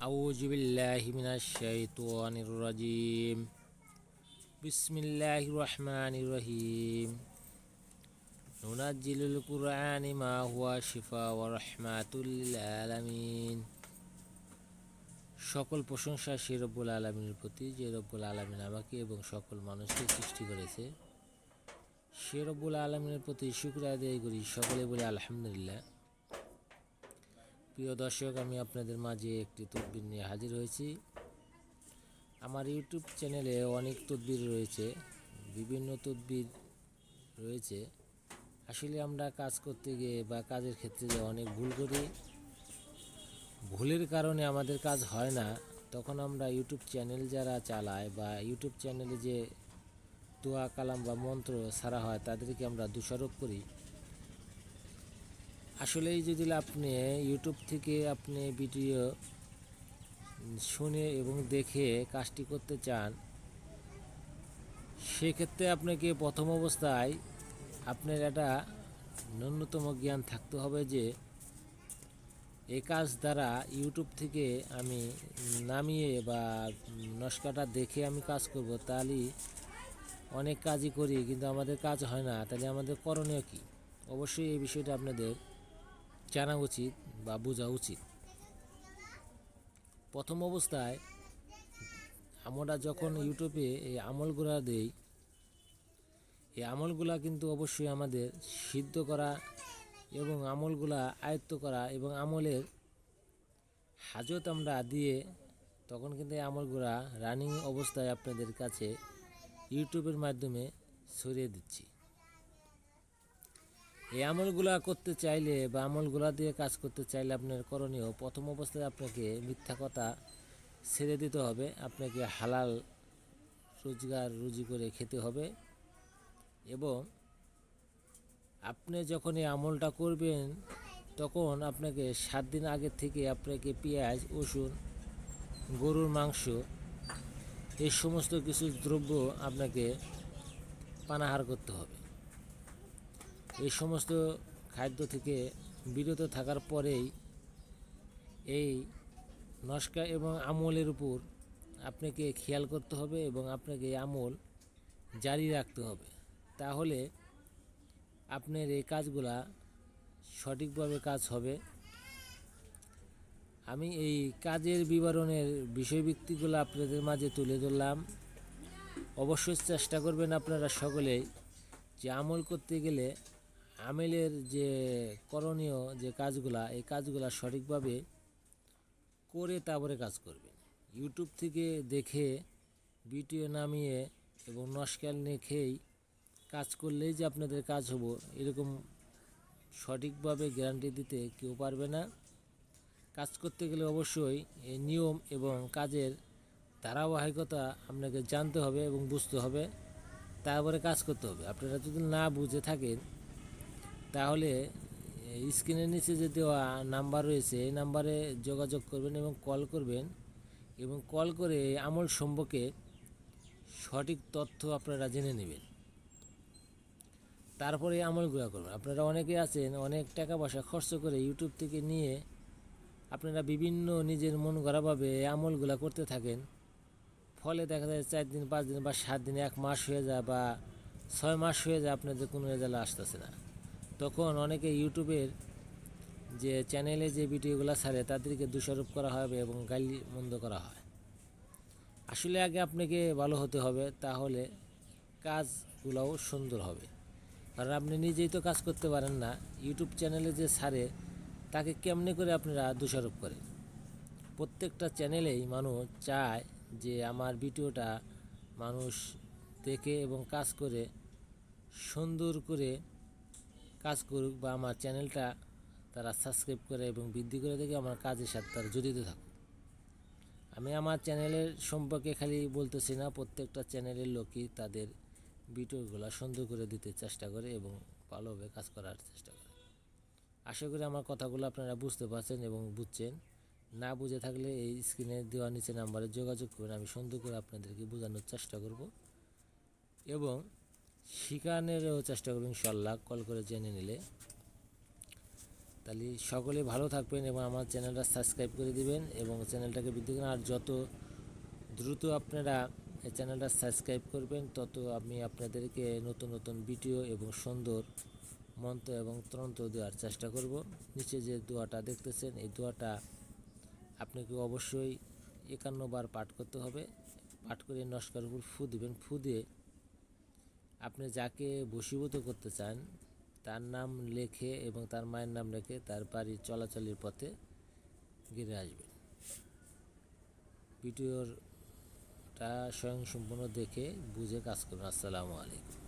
أعوذ بالله من الشيطان الرجيم بسم الله الرحمن الرحيم ننزل القرآن ما هو شفاء ورحمة للعالمين সকল প্রশংসা সে রব্বুল আলমিনের প্রতি যে রব্বুল আলমিন আমাকে এবং সকল মানুষকে সৃষ্টি করেছে সে রব্বুল আলমিনের প্রতি শুক্র আদায় করি সকলে বলে আলহামদুলিল্লাহ প্রিয় দর্শক, আমি আপনাদের মাঝে একটি তদবির নিয়ে হাজির হয়েছি। আমার ইউটিউব চ্যানেলে অনেক তদবির রয়েছে, বিভিন্ন তদবির রয়েছে। আসলে আমরা কাজ করতে গিয়ে বা কাজের ক্ষেত্রে যে অনেক ভুল করি, ভুলের কারণে আমাদের কাজ হয় না, তখন আমরা ইউটিউব চ্যানেল যারা চালায় বা ইউটিউব চ্যানেলে যে দোয়া, কালাম বা মন্ত্র ছাড়া হয়, তাদেরকে আমরা দোষারোপ করি। আসলেই যদি আপনি ইউটিউব থেকে আপনি ভিডিও শুনে এবং দেখে কাজটি করতে চান, সেক্ষেত্রে আপনাকে প্রথম অবস্থায় আপনার একটা ন্যূনতম জ্ঞান থাকতে হবে যে, এ কাজ দ্বারা ইউটিউব থেকে আমি নামিয়ে বা নস্কাটা দেখে আমি কাজ করব, তাহলে অনেক কাজই করি, কিন্তু আমাদের কাজ হয় না। তাহলে আমাদের করণীয় কী? অবশ্যই এই বিষয়টা আপনাদের জানা উচিত বা বোঝা উচিত। প্রথম অবস্থায় আমরা যখন ইউটিউবে এই আমলগুলা দেই, এই আমলগুলা কিন্তু অবশ্যই আমাদের সিদ্ধ করা এবং আমলগুলা আয়ত্ত করা এবং আমলের হাজত আমরা দিয়ে তখন কিন্তু এই আমলগুলা রানিং অবস্থায় আপনাদের কাছে ইউটিউবের মাধ্যমে ছড়িয়ে দিচ্ছি। এই আমলগুলা করতে চাইলে বা আমলগুলা দিয়ে কাজ করতে চাইলে আপনার করণীয়, প্রথম অবস্থায় আপনাকে মিথ্যা কথা ছেড়ে দিতে হবে। আপনাকে হালাল রোজগার রুজি করে খেতে হবে এবং আপনি যখন এই আমলটা করবেন, তখন আপনাকে সাত দিন আগে থেকে আপনাকে পেঁয়াজ, রসুন, গরুর মাংস, এই সমস্ত কিছু দ্রব্য আপনাকে পানাহার করতে হবে। এই সমস্ত খাদ্য থেকে বিরত থাকার পরেই এই নস্কা এবং আমলের উপর আপনাকে খেয়াল করতে হবে এবং আপনাকে আমল জারি রাখতে হবে। তাহলে আপনার এই কাজগুলা সঠিকভাবে কাজ হবে। আমি এই কাজের বিবরণের বিষয়ভিত্তিগুলো আপনাদের মাঝে তুলে ধরলাম। অবশ্যই চেষ্টা করবেন আপনারা সকলেই যে আমল করতে গেলে আমেলের যে করণীয় যে কাজগুলা, এই কাজগুলা সঠিকভাবে করে তারপরে কাজ করবেন। ইউটিউব থেকে দেখে, ভিডিও নামিয়ে এবং নস্কাল নেখেই কাজ করলেই যে আপনাদের কাজ হব, এরকম সঠিকভাবে গ্যারান্টি দিতে কেউ পারবে না। কাজ করতে গেলে অবশ্যই এই নিয়ম এবং কাজের ধারাবাহিকতা আপনাকে জানতে হবে এবং বুঝতে হবে। তারপরে কাজ করতে হবে। আপনারা যদি না বুঝে থাকেন তাহলে স্ক্রিনের নিচে যে দেওয়া নাম্বার রয়েছে, এই নাম্বারে যোগাযোগ করবেন এবং কল করবেন এবং কল করে আমল সম্পর্কে সঠিক তথ্য আপনারা জেনে নেবেন। তারপরে আমলগুলো করবেন। আপনারা অনেকে আছেন, অনেক টাকা পয়সা খরচ করে ইউটিউব থেকে নিয়ে আপনারা বিভিন্ন নিজের মন গড়াভাবে আমলগুলো করতে থাকেন। ফলে দেখা যায় চার দিন, পাঁচ দিন বা সাত দিন, এক মাস হয়ে যায় বা ছয় মাস হয়ে যায়, আপনাদের কোনো রেজাল্ট আসতেছে না। তখন অনেকে ইউটিউবের যে চ্যানেলে যে ভিডিওগুলো ছাড়ে, তাদেরকে দোষারোপ করা হবে এবং গালি মন্দ করা হয়। আসলে আগে আপনাকে ভালো হতে হবে, তাহলে কাজগুলোও সুন্দর হবে। কারণ আপনি নিজেই তো কাজ করতে পারেন না, ইউটিউব চ্যানেলে যে ছাড়ে, তাকে কেমনে করে আপনারা দোষারোপ করেন? প্রত্যেকটা চ্যানেলেই মানুষ চায় যে আমার ভিডিওটা মানুষ দেখে এবং কাজ করে সুন্দর করে কাজ করুক বা আমার চ্যানেলটা তারা সাবস্ক্রাইব করে এবং বৃদ্ধি করে দেখে আমার কাজের সাথে তারা জড়িত থাকুক। আমি আমার চ্যানেলের সম্পর্কে খালি বলতেছি না, প্রত্যেকটা চ্যানেলের লোকই তাদের ভিডিওগুলো সুন্দর করে দিতে চেষ্টা করে এবং ভালোভাবে কাজ করার চেষ্টা করে। আশা করি আমার কথাগুলো আপনারা বুঝতে পারছেন এবং বুঝছেন। না বুঝে থাকলে এই স্ক্রিনে দেওয়া নিচে নাম্বারে যোগাযোগ করবেন আমি সুন্দর করে আপনাদেরকে বোঝানোর চেষ্টা করব। এবং শিখানোরও চেষ্টা করবেন ইনশাল্লাহ কল করে জেনে নিলে। তাহলে সকলে ভালো থাকবেন এবং আমার চ্যানেলটা সাবস্ক্রাইব করে দিবেন এবং চ্যানেলটাকে বৃদ্ধি করেন। আর যত দ্রুত আপনারা এই চ্যানেলটা সাবস্ক্রাইব করবেন, তত আমি আপনাদেরকে নতুন নতুন ভিডিও এবং সুন্দর মন্ত্র এবং তন্ত্র দেওয়ার চেষ্টা করব। নিচে যে দোয়াটা দেখতেছেন, এই দোয়াটা আপনাকে অবশ্যই একান্ন বার পাঠ করতে হবে। পাঠ করে নস্কার উপর ফু দিবেন। ফু দিয়ে আপনি যাকে বশীভূত করতে চান, তার নাম লেখে এবং তার মায়ের নাম লেখে তার বাড়ির চলাচলের পথে গিরে আসবেন। ভিডিওরটা স্বয়ংসম্পূর্ণ দেখে বুঝে কাজ করুন। আসসালামু আলাইকুম।